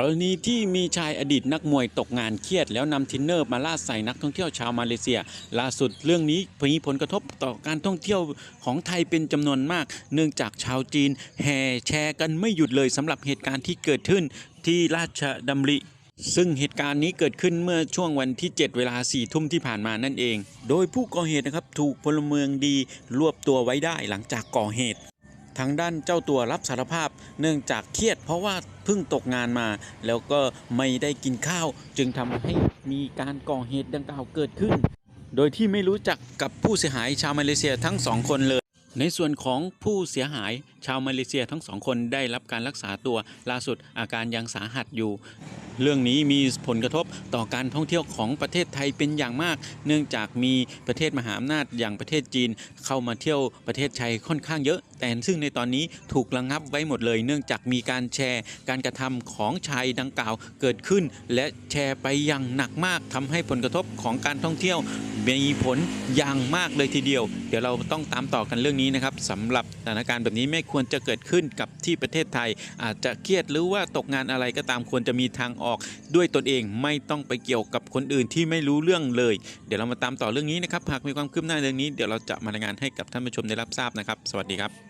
กรณีที่มีชายอดีตนักมวยตกงานเครียด แล้วนำทินเนอร์มาล่าใส่นักท่องเที่ยวชาวมาเลเซีย ล่าสุดเรื่องนี้มีผลกระทบต่อการท่องเที่ยวของไทยเป็นจำนวนมาก เนื่องจากชาวจีนแห่แชร์กันไม่หยุดเลยสำหรับเหตุการณ์ที่เกิดขึ้นที่ราชดำริซึ่งเหตุการณ์นี้เกิดขึ้นเมื่อช่วงวันที่ 7 เวลา 4 ทุ่มที่ผ่านมานั่นเอง โดยผู้ก่อเหตุนะครับถูกพลเมืองดีรวบตัวไว้ได้หลังจากก่อเหตุ ทางด้านเจ้าตัวรับสารภาพ เนื่องจากเครียดเพราะว่าเพิ่งตกงานมา แล้วก็ไม่ได้กินข้าว จึงทำให้มีการก่อเหตุดังกล่าวเกิดขึ้น โดยที่ไม่รู้จักกับผู้เสียหายชาวมาเลเซียทั้งสองคนเลยในส่วนของผู้เสียหายชาวมาเลเซียทั้งสองคนได้รับการรักษาตัวล่าสุดอาการยังสาหัสอยู่ เรื่องนี้มีผลกระทบต่อการท่องเที่ยวของประเทศไทยเป็นอย่างมาก เนื่องจากมีประเทศมหาอำนาจอย่างประเทศจีน เข้ามาเที่ยวประเทศไทยค่อนข้างเยอะ แต่ซึ่งในตอนนี้ถูกระงงับไว้หมดเลย เนื่องจากมีการแชร์การกระทำของชายดังกล่าวเกิดขึ้น และแชร์ไปอย่างหนักมากทำให้ผลกระทบของการท่องเที่ยว มีผลอย่างมากเลยทีเดียว เดี๋ยวเราต้องตามต่อกันเรื่องนี้นะครับสำหรับสถานการณ์แบบนี้ไม่ควรจะเกิดขึ้นกับที่ประเทศไทย อาจจะเครียดหรือว่าตกงานอะไรก็ตามควรจะมีทางออกด้วยตนเองไม่ต้องไปเกี่ยวกับคนอื่นที่ไม่รู้เรื่องเลย เดี๋ยวเรามาตามต่อเรื่องนี้นะครับหากมีความคืบหน้าเรื่องนี้เดี๋ยวเราจะมารายงานให้กับท่านผู้ชมได้รับทราบนะครับ สวัสดีครับ